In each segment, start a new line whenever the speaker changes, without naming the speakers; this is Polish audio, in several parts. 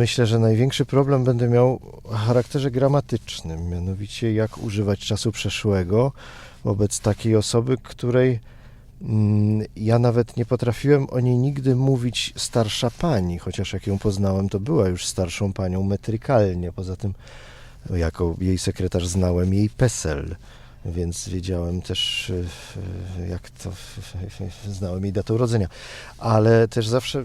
myślę, że największy problem będę miał o charakterze gramatycznym, mianowicie jak używać czasu przeszłego wobec takiej osoby, której mm, ja nawet nie potrafiłem o niej nigdy mówić starsza pani, chociaż jak ją poznałem, to była już starszą panią metrykalnie. Poza tym, jako jej sekretarz, znałem jej PESEL, więc wiedziałem też, y, y, jak to, znałem jej datę urodzenia. Ale też zawsze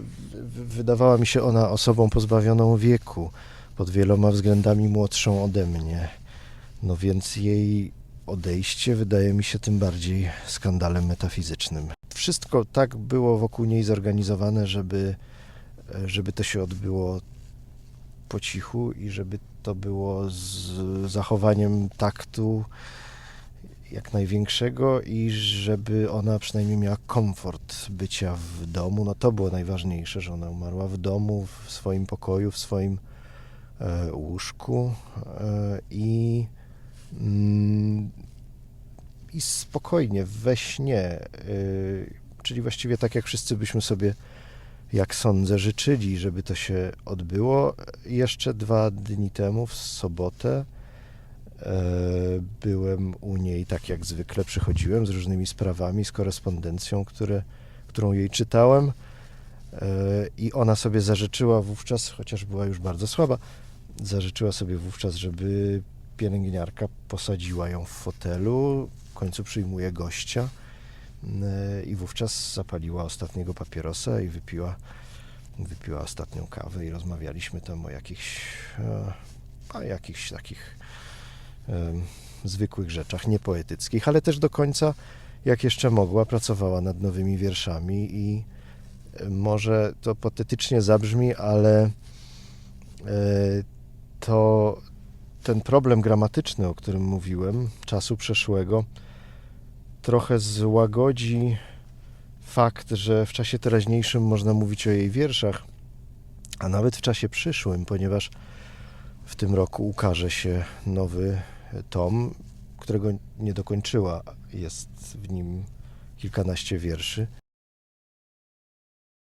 wydawała mi się ona osobą pozbawioną wieku, pod wieloma względami młodszą ode mnie. No więc jej odejście wydaje mi się tym bardziej skandalem metafizycznym. Wszystko tak było wokół niej zorganizowane, żeby, żeby to się odbyło po cichu i żeby to było z zachowaniem taktu jak największego i żeby ona przynajmniej miała komfort bycia w domu. No to było najważniejsze, że ona umarła w domu, w swoim pokoju, w swoim e, łóżku e, i mm, i spokojnie, we śnie, y, czyli właściwie tak jak wszyscy byśmy sobie, jak sądzę, życzyli, żeby to się odbyło. Jeszcze dwa dni temu, w sobotę, e, byłem u niej tak jak zwykle, przychodziłem z różnymi sprawami, z korespondencją, które, którą jej czytałem. E, i ona sobie zażyczyła wówczas, chociaż była już bardzo słaba, zażyczyła sobie wówczas, żeby pielęgniarka posadziła ją w fotelu, w końcu przyjmuje gościa e, i wówczas zapaliła ostatniego papierosa i wypiła, wypiła ostatnią kawę i rozmawialiśmy tam o jakichś, e, o jakichś takich zwykłych rzeczach, niepoetyckich, ale też do końca, jak jeszcze mogła, pracowała nad nowymi wierszami i może to patetycznie zabrzmi, ale e, to ten problem gramatyczny, o którym mówiłem, czasu przeszłego, trochę złagodzi fakt, że w czasie teraźniejszym można mówić o jej wierszach, a nawet w czasie przyszłym, ponieważ w tym roku ukaże się nowy tom, którego nie dokończyła. Jest w nim kilkanaście wierszy.